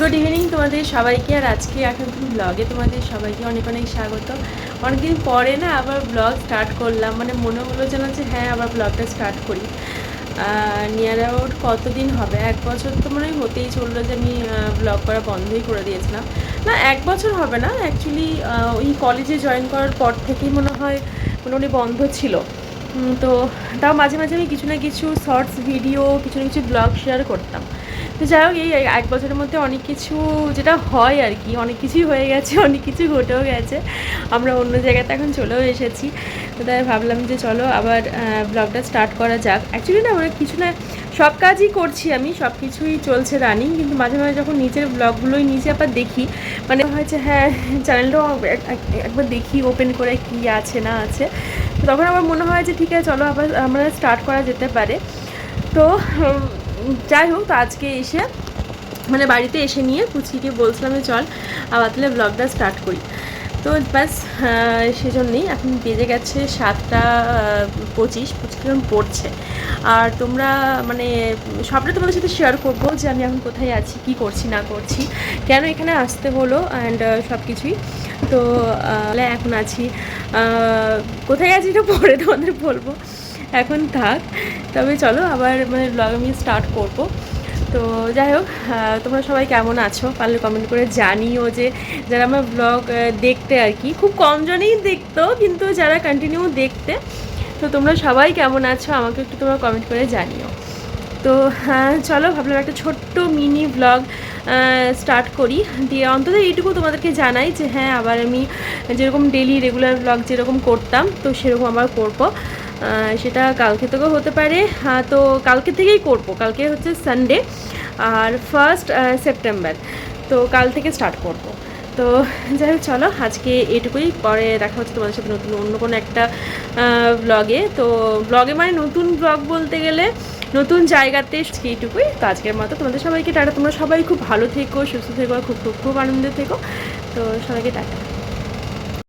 Good evening তোমাদের সবাইকে আর আজকে এখন ব্লগে তোমাদের সবাইকে অনেক অনেক স্বাগত। অনেকদিন পরে না আবার ব্লগ স্টার্ট করলাম মানে মনে হলো যেন যে হ্যাঁ আবার ব্লগটা স্টার্ট করি। নিয়ার অ্যাবাউট কতদিন হবে? এক বছর তো মনে হয় হতেই চলল যে আমি ব্লগ করা বন্ধই করে দিয়েছিলাম। না, এক বছর হবে না অ্যাকচুয়ালি ওই কলেজে জয়েন করার পর থেকেই মনে হয় মোটামুটি বন্ধ ছিল। তো তাও মাঝে মাঝে আমি কিছু না কিছু শর্টস ভিডিও কিছু না কিছু ব্লগ শেয়ার করতাম। তো যাই হোক, এই এক বছরের মধ্যে অনেক কিছু যেটা হয় আর কি, অনেক কিছুই হয়ে গেছে, অনেক কিছু ঘটেও গেছে। আমরা অন্য জায়গাতে এখন চলেও এসেছি। তো তাই ভাবলাম যে চলো আবার ব্লগটা স্টার্ট করা যাক। অ্যাকচুয়ালি না মানে কিছু না, সব কাজই করছি আমি, সব কিছুই চলছে রানিং কিন্তু মাঝে মাঝে যখন নিজের ব্লগগুলোই নিজে আবার দেখি মানে হয়েছে হ্যাঁ চ্যানেলটাও এক- এক- একবার দেখি ওপেন করে কি আছে, না আছে। তখন আমার মনে হয় যে ঠিক আছে, চলো আবার আমরা স্টার্ট করা যেতে পারে। তো যাই হোক, তো আজকে এসে মানে বাড়িতে এসে নিয়ে পুচিকে বলছিলাম চল, আবার তাহলে ব্লগটা স্টার্ট করি। তো ব্যাস সেজন্যই এখন বেজে গেছে সাতটা পঁচিশ পঁচিশ কিরম পড়ছে। আর তোমরা মানে সবটা তোমাদের সাথে শেয়ার করব যে আমি এখন কোথায় আছি, কি করছি, না করছি, কেন এখানে আসতে হলো অ্যান্ড সব কিছুই তো এখন আছি। কোথায় আছি এটা পরে তোমাদের বলব। এখন থাক। তবে চলো আবার মানে ব্লগ আমি স্টার্ট করব। তো যাই হোক তোমরা সবাই কেমন আছো? পারলে কমেন্ট করে জানিও যে যারা আমার ব্লগ দেখতে আর কি, খুব কম জনেই দেখতো, কিন্তু যারা কন্টিনিউ দেখতে, তো তোমরা সবাই কেমন আছো? আমাকে একটু তোমরা কমেন্ট করে জানিও। তো চলো ভাবলাম একটা ছোট্ট মিনি ব্লগ স্টার্ট করি। দিয়ে অন্তত এইটুকু তোমাদেরকে জানাই যে হ্যাঁ আবার আমি যেরকম ডেলি রেগুলার ব্লগ যেরকম করতাম, তো সেরকম আবার করব। সেটা কালকে থেকেও হতে পারে। তো কালকে থেকেই করব। কালকে হচ্ছে সানডে আর ফার্স্ট সেপ্টেম্বর তো কাল থেকে স্টার্ট করব। তো যাই হোক, চলো, আজকে এটুকুই পরে দেখা হচ্ছে তোমাদের সাথে নতুন, অন্য কোনো একটা ব্লগে তো ব্লগে মানে নতুন ব্লগ বলতে গেলে নতুন জায়গাতে এইটুকুই। তো আজকের মতো তোমাদের সবাইকে টাটা। তোমরা সবাই খুব ভালো থেকো, সুস্থ থেকো খুব খুব খুব আনন্দে থেকো। তো সবাইকে টাটা।